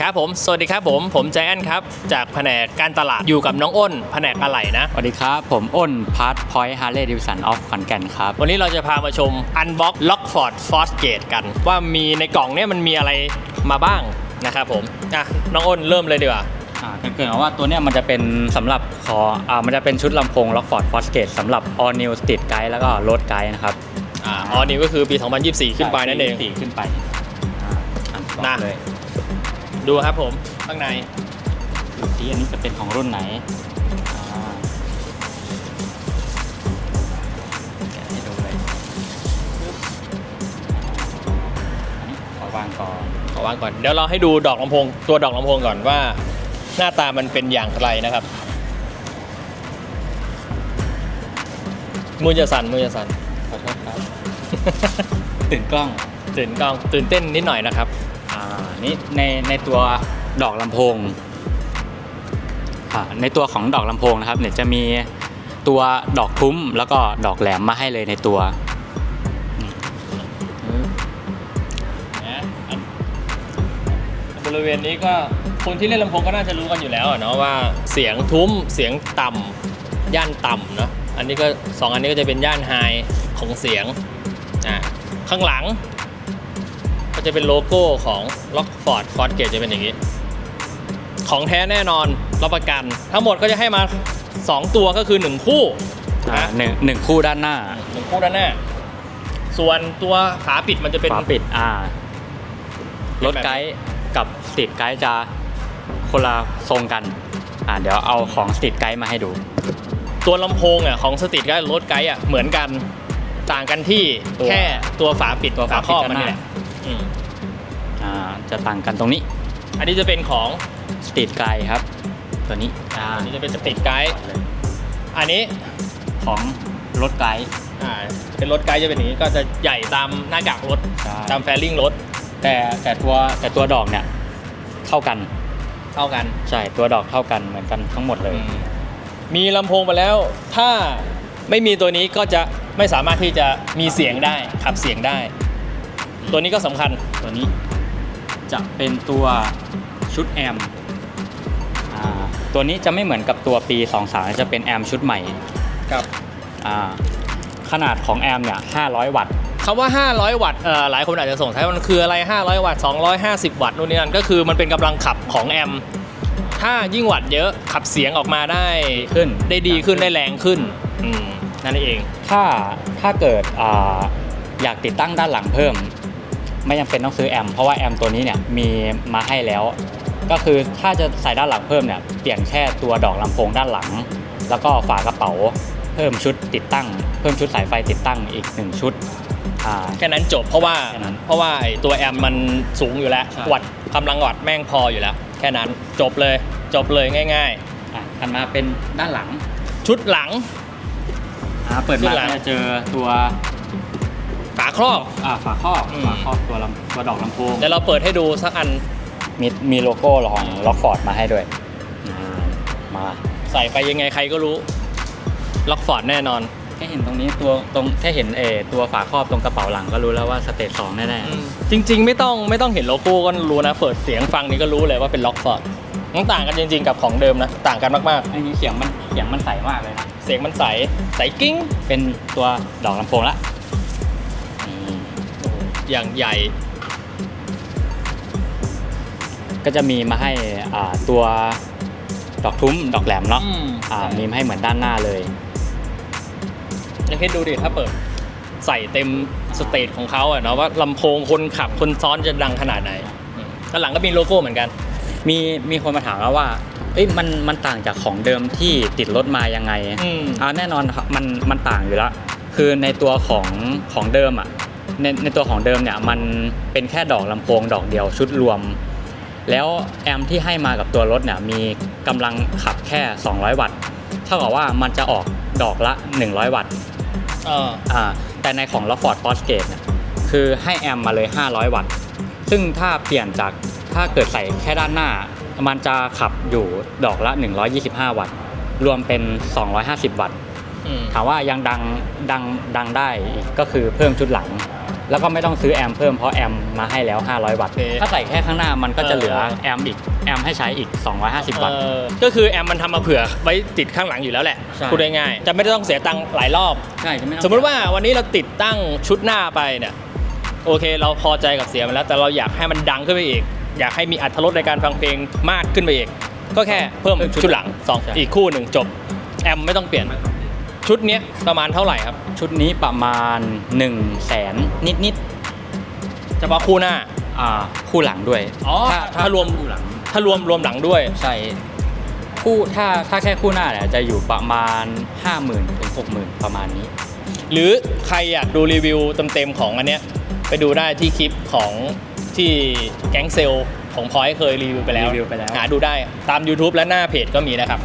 ครับผม สวัสดีครับผม ผมใจแอนครับ จากแผนกการตลาดอยู่กับน้องอ้น แผนกอะไหล่นะ สวัสดีครับ ผมอ้นพาร์ทพอยต์ฮาร์เลย์ดิวสันออฟขอนแก่นครับ วันนี้เราจะพามาชม Unbox Lockford Force Gate กัน ว่ามีในกล่องเนี้ยมันมีอะไรมาบ้างนะครับผม อะ น้องอ้นเริ่มเลยดีกว่าอ่าเกรินๆว่าตัวเนี้ยมันจะเป็นสำหรับขออ่ามันจะเป็นชุดลำโพง Rockford f o r c e Gate สำหรับ All New Street Guide แล้วก็ Road Guide นะครับอ่าอ๋อนี่ก็คือปี 2024 ขึ้นไปนั่นเอง สี่ขึ้นไปอ่าอันต่อนะเลย ดูครับผมข้างในดูซิอันนี้จะเป็นของรุ่นไหนอ่าแกะให้ดูเลยอันนี้ขอวางก่อน ขอวางก่อนเดี๋ยวเราให้ดูดอกลำโพงตัวดอกลำโพงก่อนว่า หน้าตามันเป็นอย่างไรนะครับ มือจะสั่นมือจะสั่น ขอโทษครับ ตื่นกล้องตื่นกล้องตื่นเต้นนิดหน่อยนะครับอ่า นี่ในในตัวดอกลำโพงอ่าในตัวของดอกลำโพงนะครับเนี่ยจะมีตัวดอกทุ้มแล้วก็ดอกแหลมมาให้เลยในตัวบริเวณนี้ก็คนที่เล่นลำโพงก็น่าจะรู้กันอยู่แล้วเนาะว่าเสียงทุ้มเสียงต่ำย่านต่ำเนาะอันนี้ก็สองอันนี้ก็จะเป็นย่านไฮของเสียงอะข้างหลัง ก็จะเป็นโลโก้ของ Lockford f o r d Gate จะเป็นอย่างนี้ ของแท้แน่นอนรับประกัน ทั้งหมดก็จะให้มา 2 ตัวก็คือ 1 คู่อ่านะหนึ่งหนึ่งคู่ด้านหน้าหนึ่งคู่ด้านหน้า ส่วนตัวฝาปิดมันจะเป็น ฝาปิดอ่าเป็นรแบบถไกด์กับสตรีทไกด์จะคนละทรงกันอ่าเดี๋ยวเอาของสตรีทไกด์มาให้ดู ตัวลำโพงอะของสตรีทไกด์รถไกด์อะเหมือนกันต่างกันที่ตัวแค่ตัวฝาปิดตัวฝาปิดครอบด้านมันหน้านี่แหละ อืมอ่าจะต่างกันตรงนี้อันนี้จะเป็นของสตรีทไกด์ครับ ตัวนี้อ่าอันนี้จะเป็นสตรีทไกด์อันนี้ของรถไกด์อ่าเป็นรถไกด์จะเป็นอย่างนี้ก็จะใหญ่ตามหน้ากากรถใช่ตามแฟริ่งรถแต่แต่ตัวแต่ตัวดอกเนี่ยเท่ากันเท่ากันใช่ตัวดอกเท่ากันเหมือนกันทั้งหมดเลยอืมมีลำโพงไปแล้ว ถ้าไม่มีตัวนี้ก็จะไม่สามารถที่จะมีเสียงได้ขับเสียงได้ ตัวนี้ก็สำคัญตัวนี้จะเป็นตัวชุดแอมอ่าตัวนี้จะไม่เหมือนกับตัวปี 23 จะเป็นแอมชุดใหม่ครับอ่าขนาดของแอมเนี่ย 500 วัตต์คำว่า 500 วัตต์เอ่อหลายคนอาจจะสงสัยว่ามันคืออะไร 500 วัตต์ 250 วัตต์นู่นนี่นั่นก็คือมันเป็นกำลังขับของแอมป์ถ้ายิ่งวัตต์เยอะขับเสียงออกมาได้ขึ้นได้ดีขึ้นได้แรงขึ้นอืมนั่นเอง ถ้าถ้าเกิดอ่าอยากติดตั้งด้านหลังเพิ่ม ไม่จำเป็นต้องซื้อแอมเพราะว่าแอมตัวนี้เนี่ยมีมาให้แล้ว ก็คือถ้าจะใส่ด้านหลังเพิ่มเนี่ยเปลี่ยนแค่ตัวดอกลำโพงด้านหลัง แล้วก็ฝากระเป๋าเพิ่มชุดติดตั้ง เพิ่มชุดสายไฟติดตั้งอีกหนึ่งชุดอ่า แค่นั้นจบเพราะว่าแค่นั้นเพราะว่าไอ้ตัวแอมป์มันสูงอยู่แล้วใช่ วัตต์กำลังวัตต์แม่งพออยู่แล้ว แค่นั้นจบเลยจบเลยง่าย อะถัดมาเป็นด้านหลังๆ ชุดหลัง อ่าเปิดด้ามานหลัง ก็จะเจอตัว ฝาครอบ อ่าฝาครอบอืม ฝาครอบตัวลำตัวดอกลำโพงเดี๋ยวเราเปิดให้ดูสักอันมีมีโลโก้ของล็อกฟอร์ดมาให้ด้วยอ่ามาใส่ใส่ไปยังไงใครก็รู้ล็อกฟอร์ดแน่นอน แค่เห็นตรงนี้ตัวตรงแค่เห็นเออตัวฝาครอบตรงกระเป๋าหลังก็รู้แล้วว่าสเตจสองแน่จริง ๆ ไม่ต้องไม่ต้องเห็นโลโก้ก็รู้นะ เปิดเสียงฟังนี่ก็รู้เลยว่าเป็นล็อกฟอร์ดมันต่างกันจริง ๆ กับของเดิมนะ ต่างกันมากๆอันนี้เสียงมันเสียงมันใสมากเลยนะ ๆ เสียงมันใสใสกิ้ง เป็นตัวดอกลำโพงละนี่ อย่างใหญ่ ก็จะมีมาให้อ่าตัวดอกทุ้มดอกแหลมเนาะอืมอ่ามีมาให้เหมือนด้านหน้าเลย ยังคิดดูดิถ้าเปิดใส่เต็มสเตจของเขาอะเนาะว่าลำโพงคนขับคนซ้อนจะดังขนาดไหนอืมด้านหลังก็มีโลโก้เหมือนกัน มีมีคนมาถามแล้วว่าเอ้ยมันมันต่างจากของเดิมที่ติดรถมายังไง อืม อ่าแน่นอนครับมันมันต่างอยู่แล้วคือในตัวของของเดิมอะ ในในตัวของเดิมเนี่ยมันเป็นแค่ดอกลำโพงดอกเดียวชุดรวม แล้วแอมป์ที่ให้มากับตัวรถเนี่ยมีกำลังขับแค่ 200 วัตต์เท่ากับว่ามันจะออกดอกละ 100 วัตต์เอออ่าแต่ในของ Rockford f o r c e Gate เนี่ยคือให้แอมป์มาเลย 500 วัตต์ ซึ่งถ้าเปลี่ยนจากถ้าเกิดใส่แค่ด้านหน้า มันจะขับอยู่ดอกละ 125 วัตต์ รวมเป็น 250 วัตต์อืมถามว่ายังดังดังดังได้อีกก็คือเพิ่มชุดหลัง แล้วก็ไม่ต้องซื้อแอมเพิ่มเพราะแอมมาให้แล้ว 500 วัตต์โอเคถ้าใส่แค่ข้างหน้ามันก็จะเหลือเออแอมอีกแอมให้ใช้อีก 250 วัตต์เออก็คือแอมมันทำมาเผื่อไว้ติดข้างหลังอยู่แล้วแหละใช่ พูดง่ายๆจะไม่ได้ต้องเสียตังค์หลายรอบ ใช่จะไต้องสมมุติว่าวันนี้เราติดตั้งชุดหน้าไปเนี่ยโอเค เราพอใจกับเสียงมันแล้ว แต่เราอยากให้มันดังขึ้นไปอีก อยากให้มีอรรถรสในการฟังเพลงมากขึ้นไปอีก ก็แค่เพิ่มชุดหลังสองอีกคู่หนึ่งจบแอมไม่ต้องเปลี่ยน ชุดเนี้ยประมาณเท่าไหร่ครับ ชุดนี้ประมาณ1 0 0 0 0แสนนิดเฉพาะคู่หน้าๆอ่าคู่หลังด้วยอ๋อถ้ารวมคู่หลัง ถ้ารวมรวมหลังด้วยใช่คู่ถ้าถ้าแค่คู่หน้าเนี่ยจะอยู่ประมาณ 50,000ถึง60,000 ประมาณนี้ หรือใครอยากดูรีวิวเต็มๆของอันเนี้ยไปดูได้ที่คลิปของที่แก๊งเซลของพอยเคยรีวิวไปแล้วรีวิวไปแล้ว หาดูได้ตาม YouTube และหน้าเพจก็มีนะครับ